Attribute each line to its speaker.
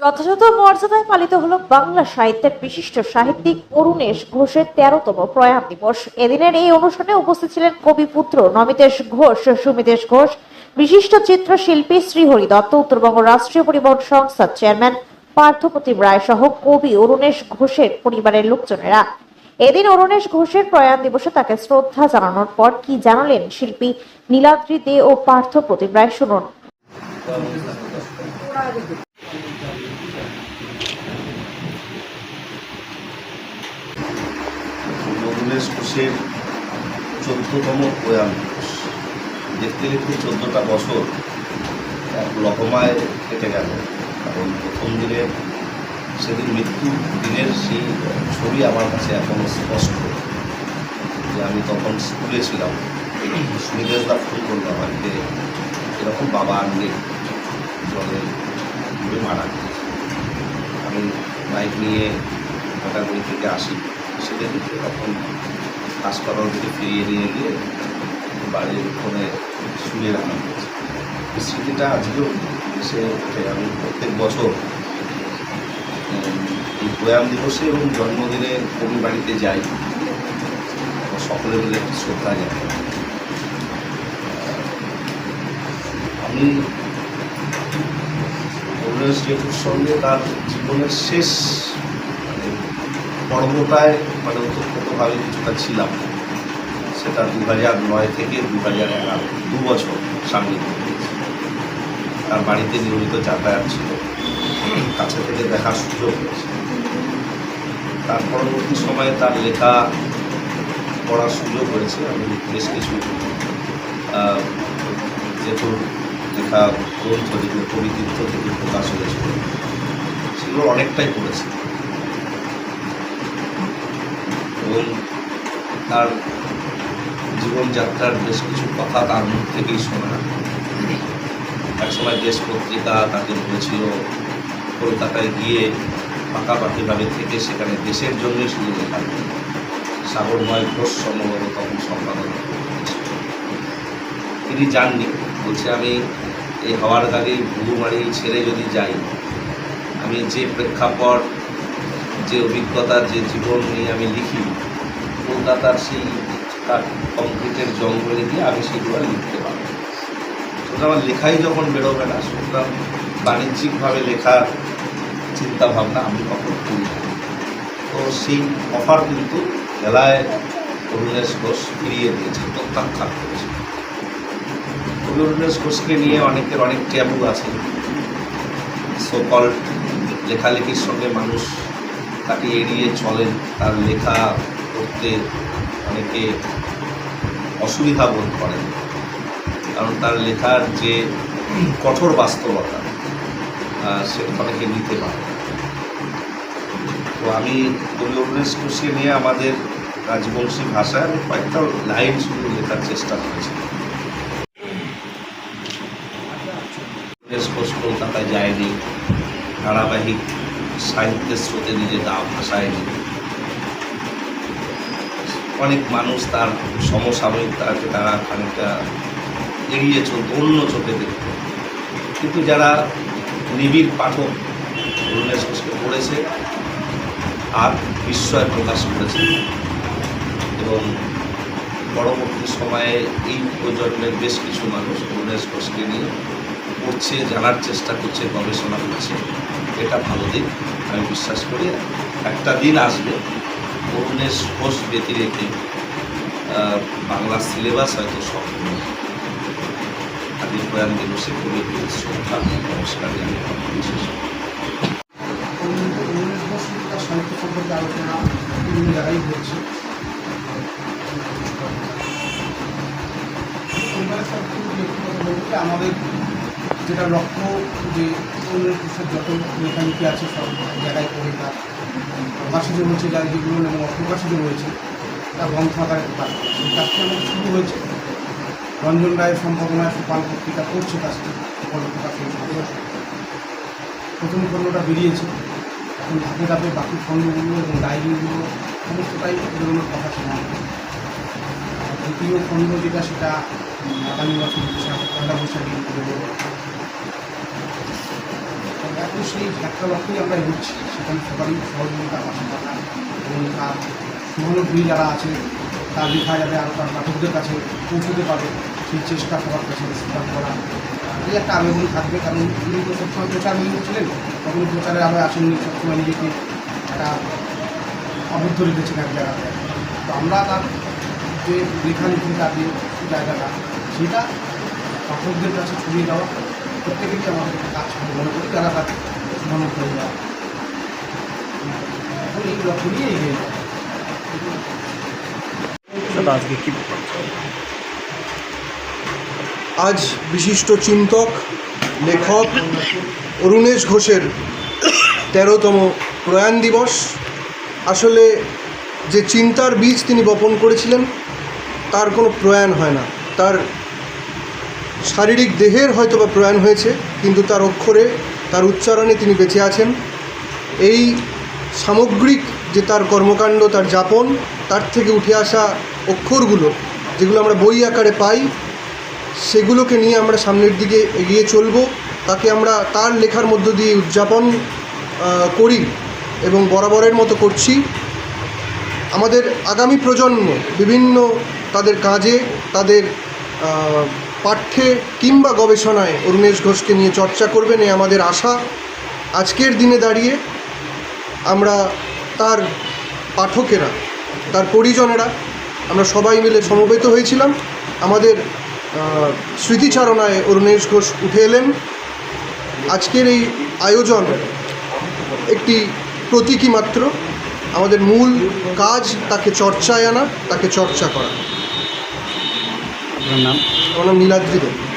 Speaker 1: যথাযথ মর্যাদায় পালিত হলো বাংলা সাহিত্যের বিশিষ্ট সাহিত্যিক অরুণেশ ঘোষের তেরোতম প্রয়াণ দিবস। এদিনের এই অনুষ্ঠানে উপস্থিত ছিলেন কবিপুত্র নমিতেশ ঘোষ, সুমিতেশ ঘোষ, বিশিষ্ট চিত্রশিল্পী শ্রীহরি দত্ত, উত্তরবঙ্গ রাষ্ট্রীয় পরিবহন সংস্থার চেয়ারম্যান পার্থপ্রতিম রায় সহ কবি অরুণেশ ঘোষের পরিবারের লোকজনেরা। এদিন অরুণেশ ঘোষের প্রয়াণ দিবসে তাকে শ্রদ্ধা জানানোর পর কি জানালেন শিল্পী নীলাদ্রি দে ও পার্থ প্রতিম রায় শুনুন।
Speaker 2: নবুলেশ ঘোষের চোদ্দতম প্রয়াণ দিবস। দেখতে দেখতে চোদ্দটা বছর এক লহমায় কেটে গেল। কারণ প্রথম দিনের সেদিন মৃত্যু দিনের সেই ছবি আমার কাছে এখনও স্পষ্ট। যে আমি তখন স্কুলে ছিলাম। সুনিদেশদা ফোন করল আমাকে এরকম বাবা আর নেই জলে ডুবে মারা আমি বাইক নিয়ে মোটামুড়ি থেকে আসি। সেটা দেখে তখন হাসপাতাল থেকে ফিরিয়ে নিয়ে গিয়ে বাড়ির ওখানে শুয়ে রাখা হয়েছে। স্মৃতিটা আজকেও ওঠে আমি প্রত্যেক বছর এই প্রয়াণ দিবসে এবং জন্মদিনে কবি বাড়িতে যাই সকলে মিলে একটি শ্রদ্ধা জানাই। আমি জেঠুর সঙ্গে তার জীবনের শেষ পর্বটায় মানে ওতপ্রোতভাবে কিছুটা ছিলাম। সেটা দু হাজার নয় থেকে দু হাজার এগারো, দু বছর সামনে তার বাড়িতে নিয়মিত যাতায়াত ছিল। কাছে থেকে দেখার সুযোগ হয়েছে। তার পরবর্তী সময়ে তার লেখা পড়ার সুযোগ হয়েছে। আমি বেশ কিছু যেহেতু লেখা গ্রন্থ যেগুলো কবিতীর্থ থেকে প্রকাশ হয়েছিল, সেগুলো অনেকটাই পড়েছে। এবং তার জীবনযাত্রার বেশ কিছু কথা তার মুখ থেকেই শোনা। একসময় দেশ পত্রিকা তাকে বলেছিল, কলকাতায় গিয়ে পাকাপাকিভাবে থেকে সেখানে দেশের জন্যই শুধু লেখা। সাগরময় ঘোষ সম্ভবত তখন সম্পাদক। তিনি যাননি বলছে, আমি এই হাওয়ার গাড়ি ভুগুমারি ছেড়ে যদি যাই, আমি যে প্রেক্ষাপট, যে অভিজ্ঞতা, যে জীবন নিয়ে আমি লিখি কলকাতার সেই তার কংক্রিটের জঙ্গলে গিয়ে আমি সেগুলো লিখতে পারব সুতরাং আমার লেখাই যখন বেরোবে না, সুতরাং বাণিজ্যিকভাবে লেখার চিন্তা ভাবনা আমি কখন করি তো সেই অফার কিন্তু জেলায় অরুণেশ ঘোষ ফিরিয়ে দিয়েছে, প্রত্যাখ্যান করেছে। অরুণেশ ঘোষকে নিয়ে অনেকের অনেক ট্যাবু আছে। সোকল লেখালেখির সঙ্গে মানুষ তাকে এড়িয়ে চলেন, তার লেখা করতে অনেকে অসুবিধা বোধ করেন। কারণ তার লেখার যে কঠোর বাস্তবতা সেটা অনেকে নিতে পারে তো আমি কবি ঘোষকে নিয়ে আমাদের রাজবংশী ভাষায় আমি কয়েকটা লাইন শুধু লেখার চেষ্টা করেছি। ঘোষ কলকাতায় যায়নি, ধারাবাহিক সাহিত্যের স্রোতে নিজে দা ভাসায়নি অনেক মানুষ তার সমসাময়িকতাকে তারা খানিকটা এড়িয়ে চলত, অন্য চোখে দেখত। কিন্তু যারা নিবিড় পাঠক অরুণেশ ঘোষকে পড়েছে আর বিস্ময় প্রকাশ করেছে। এবং পরবর্তী সময়ে এই প্রজন্মের বেশ কিছু মানুষ অরুণেশ ঘোষকে নিয়ে পড়ছে, জানার চেষ্টা করছে, গবেষণা করছে। এটা ভালো দিক, আমি বিশ্বাস করি। একটা দিন আসবে অরুণেশ ঘোষ ব্যতি রেখে বাংলা সিলেবাস হয়তো সম্পূর্ণ আদি প্রয়াণ দিবসে খুবই শ্রদ্ধা নমস্কার
Speaker 3: ব্যক্তিগত বলতে আমাদের যেটা লক্ষ্য যে উনিশ বছর যত লেখালেখি আছে সব জায়গায় কবিতা প্রকাশিত রয়েছে যার যেগুলো এবং অপ্রকাশিত রয়েছে তা গ্রন্থ আকারে প্রকাশ করা কাজটি আমাদের শুরু হয়েছে। রঞ্জন রায়ের সম্পাদনায় সুপাল পত্রিকা করছে কাজটি প্রথম খণ্ডটা বেরিয়েছে। এখন ধাপে ধাপে বাকি খণ্ডগুলো এবং ডায়েরিগুলো সমস্তটাই বেরোনোর কথা শোনা দ্বিতীয় খণ্ড যেটা সেটা আগামী বছর পয়লা বৈশাখে বেরোবে। সেই একটা লক্ষ্যেই আমরা এগোচ্ছি সেখানে সবারই সহযোগিতা পাশে এবং তার শুভলগ্রী যারা আছে, তার লেখা যাবে আরও তার পাঠকদের কাছে পৌঁছতে পারে, সেই চেষ্টা সবার কাছে স্বীকার করা এই একটা আবেদন থাকবে, কারণ উনি তো সবসময় প্রচার নিয়ে ছিলেন তখন প্রচারে আবার আসেননি, সবসময় নিজেকে একটা আবদ্ধ রেখেছেন এক জায়গাতে তো আমরা তার যে লেখালেখি তার যে জায়গাটা, সেটা পাঠকদের কাছে ছড়িয়ে দেওয়া প্রত্যেকেরই কাজ মনে করি তার মনে করে দেওয়া এই লক্ষ্য নিয়ে এগিয়ে
Speaker 4: আজকে কি
Speaker 5: আজ বিশিষ্ট চিন্তক লেখক অরুণেশ ঘোষের তেরোতম প্রয়াণ দিবস। আসলে যে চিন্তার বীজ তিনি বপন করেছিলেন তার কোনো প্রয়াণ হয় না। তার শারীরিক দেহের হয়তো বা প্রয়াণ হয়েছে, কিন্তু তার অক্ষরে, তার উচ্চারণে তিনি বেঁচে আছেন। এই সামগ্রিক যে তার কর্মকাণ্ড, তার যাপন, তার থেকে উঠে আসা অক্ষরগুলো, যেগুলো আমরা বই আকারে পাই, সেগুলোকে নিয়ে আমরা সামনের দিকে এগিয়ে চলব। তাকে আমরা তার লেখার মধ্য দিয়ে উদযাপন করি এবং বরাবরের মতো করছি। আমাদের আগামী প্রজন্ম বিভিন্ন তাদের কাজে, তাদের পাঠ্যে কিংবা গবেষণায় অরুণেশ ঘোষকে নিয়ে চর্চা করবেন এ আমাদের আশা। আজকের দিনে দাঁড়িয়ে আমরা তার পাঠকেরা, তার পরিজনেরা, আমরা সবাই মিলে সমবেত হয়েছিলাম। আমাদের স্মৃতিচারণায় অরুণেশ ঘোষ উঠে এলেন। আজকের এই আয়োজন একটি প্রতীকী মাত্র। আমাদের মূল কাজ তাকে চর্চায় আনা, তাকে চর্চা করা।
Speaker 4: নাম?
Speaker 5: নাম নীলাদ্রি দেব